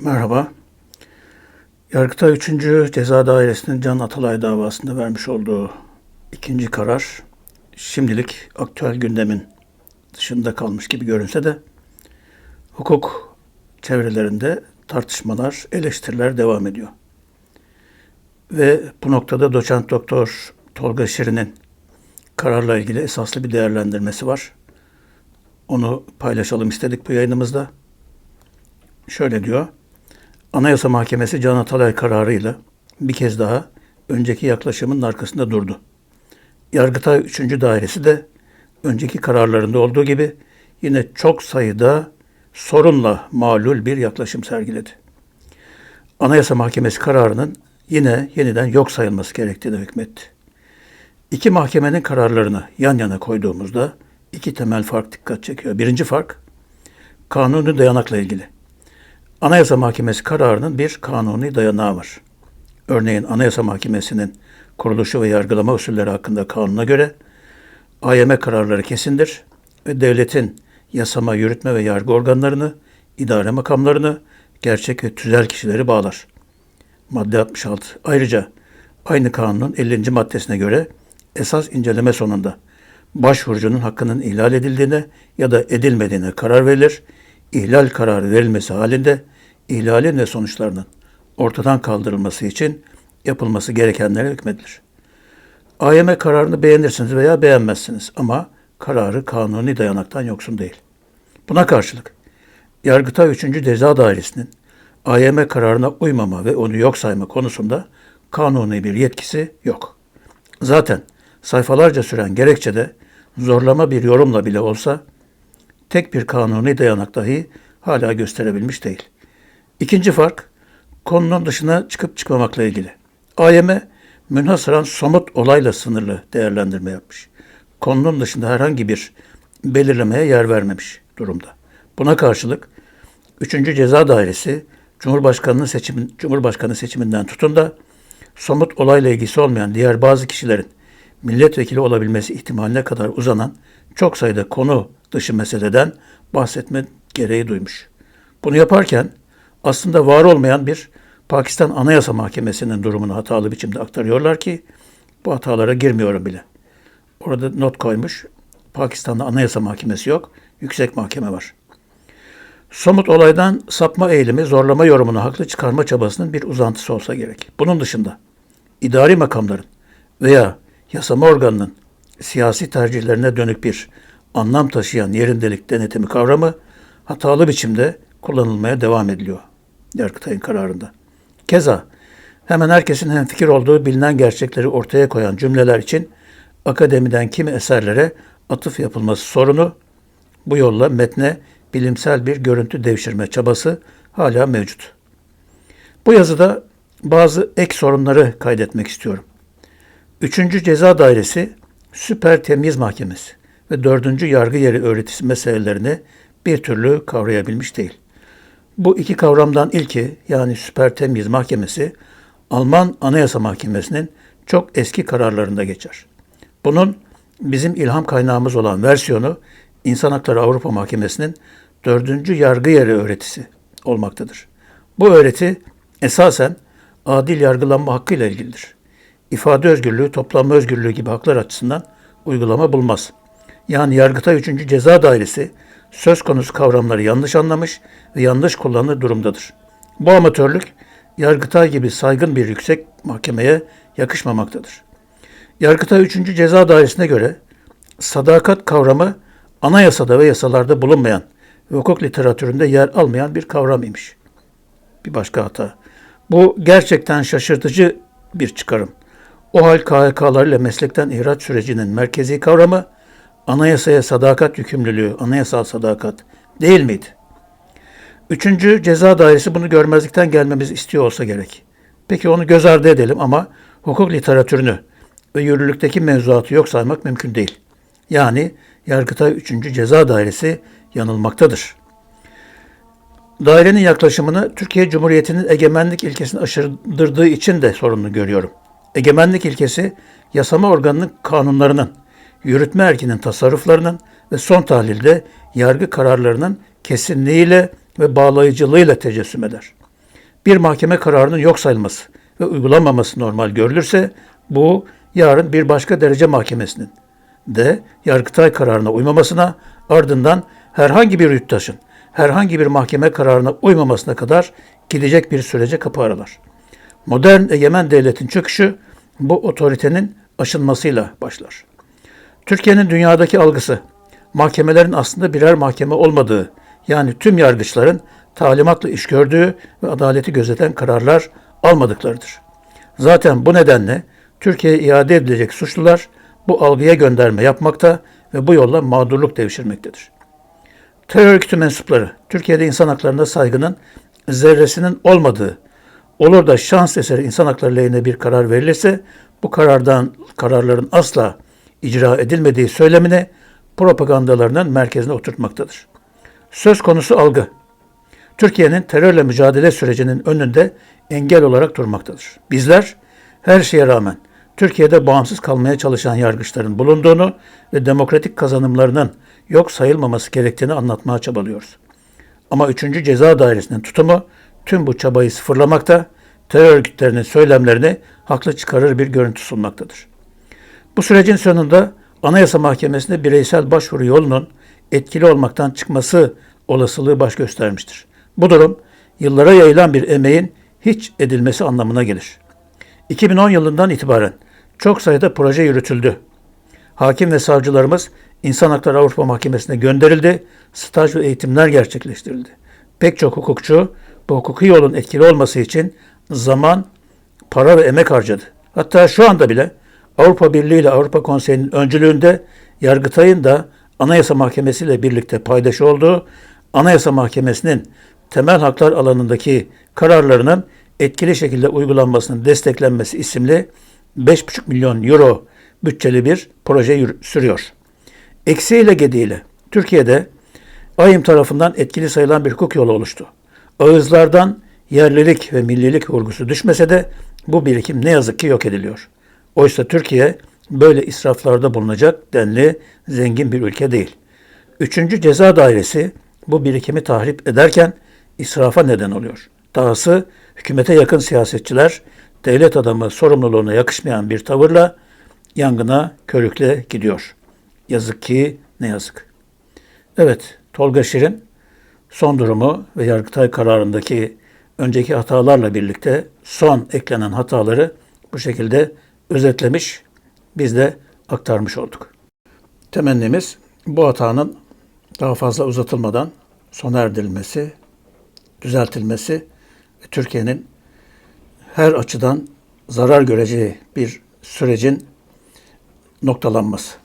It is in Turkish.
Merhaba. Yargıtay 3. Ceza Dairesi'nin Can Atalay davasında vermiş olduğu ikinci karar şimdilik aktüel gündemin dışında kalmış gibi görünse de hukuk çevrelerinde tartışmalar, eleştiriler devam ediyor. Ve bu noktada doçent doktor Tolga Şirin'in kararla ilgili esaslı bir değerlendirmesi var. Onu paylaşalım istedik bu yayınımızda. Şöyle diyor. Anayasa Mahkemesi Can Atalay kararıyla bir kez daha önceki yaklaşımın arkasında durdu. Yargıtay 3. Dairesi de önceki kararlarında olduğu gibi yine çok sayıda sorunla malul bir yaklaşım sergiledi. Anayasa Mahkemesi kararının yine yeniden yok sayılması gerektiğini hükmetti. İki mahkemenin kararlarını yan yana koyduğumuzda iki temel fark dikkat çekiyor. Birinci fark kanuni dayanakla ilgili. Anayasa Mahkemesi kararının bir kanuni dayanağı var. Örneğin Anayasa Mahkemesi'nin kuruluşu ve yargılama usulleri hakkında kanuna göre AYM kararları kesindir ve devletin yasama, yürütme ve yargı organlarını, idare makamlarını, gerçek ve tüzel kişileri bağlar. Madde 66. Ayrıca aynı kanunun 50. maddesine göre esas inceleme sonunda başvurucunun hakkının ihlal edildiğine ya da edilmediğine karar verilir. İhlal kararı verilmesi halinde ihlalin ve sonuçlarının ortadan kaldırılması için yapılması gerekenlere hükmedilir. AYM kararını beğenirsiniz veya beğenmezsiniz ama kararı kanuni dayanaktan yoksun değil. Buna karşılık Yargıtay 3. Ceza Dairesi'nin AYM kararına uymama ve onu yok sayma konusunda kanuni bir yetkisi yok. Zaten sayfalarca süren gerekçede zorlama bir yorumla bile olsa tek bir kanuni dayanak dahi hala gösterebilmiş değil. İkinci fark konunun dışına çıkıp çıkmamakla ilgili. AYM münhasıran somut olayla sınırlı değerlendirme yapmış. Konunun dışında herhangi bir belirlemeye yer vermemiş durumda. Buna karşılık 3. Ceza Dairesi Cumhurbaşkanlığı seçimin, Cumhurbaşkanı seçiminden tutun da somut olayla ilgisi olmayan diğer bazı kişilerin milletvekili olabilmesi ihtimaline kadar uzanan çok sayıda konu dışı meseleden bahsetme gereği duymuş. Bunu yaparken aslında var olmayan bir Pakistan Anayasa Mahkemesi'nin durumunu hatalı biçimde aktarıyorlar ki bu hatalara girmiyorum bile. Orada not koymuş. Pakistan'da Anayasa Mahkemesi yok, yüksek mahkeme var. Somut olaydan sapma eğilimi, zorlama yorumunu haklı çıkarma çabasının bir uzantısı olsa gerek. Bunun dışında idari makamların veya yasama organının siyasi tercihlerine dönük bir anlam taşıyan yerindelik denetimi kavramı hatalı biçimde kullanılmaya devam ediliyor Yargıtay'ın kararında. Keza hemen herkesin hemfikir olduğu bilinen gerçekleri ortaya koyan cümleler için akademiden kimi eserlere atıf yapılması sorunu bu yolla metne bilimsel bir görüntü devşirme çabası hala mevcut. Bu yazıda bazı ek sorunları kaydetmek istiyorum. Üçüncü Ceza Dairesi Süper Temyiz Mahkemesi ve dördüncü Yargı Yeri öğretisi meselelerini bir türlü kavrayabilmiş değil. Bu iki kavramdan ilki yani Süper Temyiz Mahkemesi Alman Anayasa Mahkemesi'nin çok eski kararlarında geçer. Bunun bizim ilham kaynağımız olan versiyonu İnsan Hakları Avrupa Mahkemesi'nin dördüncü yargı yeri öğretisi olmaktadır. Bu öğreti esasen adil yargılanma hakkıyla ilgilidir. İfade özgürlüğü, toplanma özgürlüğü gibi haklar açısından uygulama bulmaz. Yani Yargıtay 3. Ceza Dairesi söz konusu kavramları yanlış anlamış ve yanlış kullanır durumdadır. Bu amatörlük Yargıtay gibi saygın bir yüksek mahkemeye yakışmamaktadır. Yargıtay 3. Ceza Dairesi'ne göre sadakat kavramı anayasada ve yasalarda bulunmayan ve hukuk literatüründe yer almayan bir kavram imiş. Bir başka hata. Bu gerçekten şaşırtıcı bir çıkarım. O hal KHK'larıyla meslekten ihraç sürecinin merkezi kavramı anayasaya sadakat yükümlülüğü, anayasal sadakat değil miydi? Üçüncü ceza dairesi bunu görmezlikten gelmemiz istiyor olsa gerek. Peki onu göz ardı edelim ama hukuk literatürünü ve yürürlükteki mevzuatı yok saymak mümkün değil. Yani Yargıtay 3. Ceza Dairesi yanılmaktadır. Dairenin yaklaşımını Türkiye Cumhuriyeti'nin egemenlik ilkesini aşındırdığı için de sorunlu görüyorum. Egemenlik ilkesi yasama organının kanunlarının, yürütme erkinin tasarruflarının ve son tahlilde yargı kararlarının kesinliğiyle ve bağlayıcılığıyla tecessüm eder. bir mahkeme kararının yok sayılması ve uygulanmaması normal görülürse bu yarın bir başka derece mahkemesinin de Yargıtay kararına uymamasına ardından herhangi bir yurttaşın herhangi bir mahkeme kararına uymamasına kadar gidecek bir sürece kapı aralar. Modern egemen devletin çöküşü bu otoritenin aşılmasıyla başlar. Türkiye'nin dünyadaki algısı mahkemelerin aslında birer mahkeme olmadığı yani tüm yargıçların talimatla iş gördüğü ve adaleti gözeten kararlar almadıklarıdır. Zaten bu nedenle Türkiye'ye iade edilecek suçlular bu algıya gönderme yapmakta ve bu yolla mağdurluk devşirmektedir. Terör örgütü mensupları Türkiye'de insan haklarına saygının zerresinin olmadığı, olur da şans eseri insan hakları lehine bir karar verilirse bu karardan kararların asla icra edilmediği söylemini propagandalarının merkezine oturtmaktadır. Söz konusu algı, Türkiye'nin terörle mücadele sürecinin önünde engel olarak durmaktadır. Bizler her şeye rağmen Türkiye'de bağımsız kalmaya çalışan yargıçların bulunduğunu ve demokratik kazanımlarının yok sayılmaması gerektiğini anlatmaya çabalıyoruz. Ama 3. Ceza Dairesi'nin tutumu tüm bu çabayı sıfırlamakta, terör örgütlerinin söylemlerini haklı çıkarır bir görüntü sunmaktadır. Bu sürecin sonunda Anayasa Mahkemesi'nde bireysel başvuru yolunun etkili olmaktan çıkması olasılığı baş göstermiştir. Bu durum yıllara yayılan bir emeğin hiç edilmesi anlamına gelir. 2010 yılından itibaren çok sayıda proje yürütüldü. Hakim ve savcılarımız İnsan Hakları Avrupa Mahkemesi'ne gönderildi, staj ve eğitimler gerçekleştirildi. Pek çok hukukçu bu hukuki yolun etkili olması için zaman, para ve emek harcadı. Hatta şu anda bile Avrupa Birliği ile Avrupa Konseyi'nin öncülüğünde Yargıtay'ın da Anayasa Mahkemesi ile birlikte paydaş olduğu Anayasa Mahkemesi'nin temel haklar alanındaki kararlarının etkili şekilde uygulanmasının desteklenmesi isimli 5,5 milyon euro bütçeli bir proje sürüyor. Eksiğiyle gediğiyle Türkiye'de AYİM tarafından etkili sayılan bir hukuk yolu oluştu. Ağızlardan yerlilik ve millilik vurgusu düşmese de bu birikim ne yazık ki yok ediliyor. Oysa Türkiye böyle israflarda bulunacak denli zengin bir ülke değil. Üçüncü Ceza Dairesi bu birikimi tahrip ederken israfa neden oluyor. Dahası hükümete yakın siyasetçiler devlet adamı sorumluluğuna yakışmayan bir tavırla yangına körükle gidiyor. Yazık ki ne yazık. Evet, Tolga Şirin son durumu ve Yargıtay kararındaki önceki hatalarla birlikte son eklenen hataları bu şekilde özetlemiş, biz de aktarmış olduk. Temennimiz bu hatanın daha fazla uzatılmadan sona erdirilmesi, düzeltilmesi ve Türkiye'nin her açıdan zarar göreceği bir sürecin noktalanması.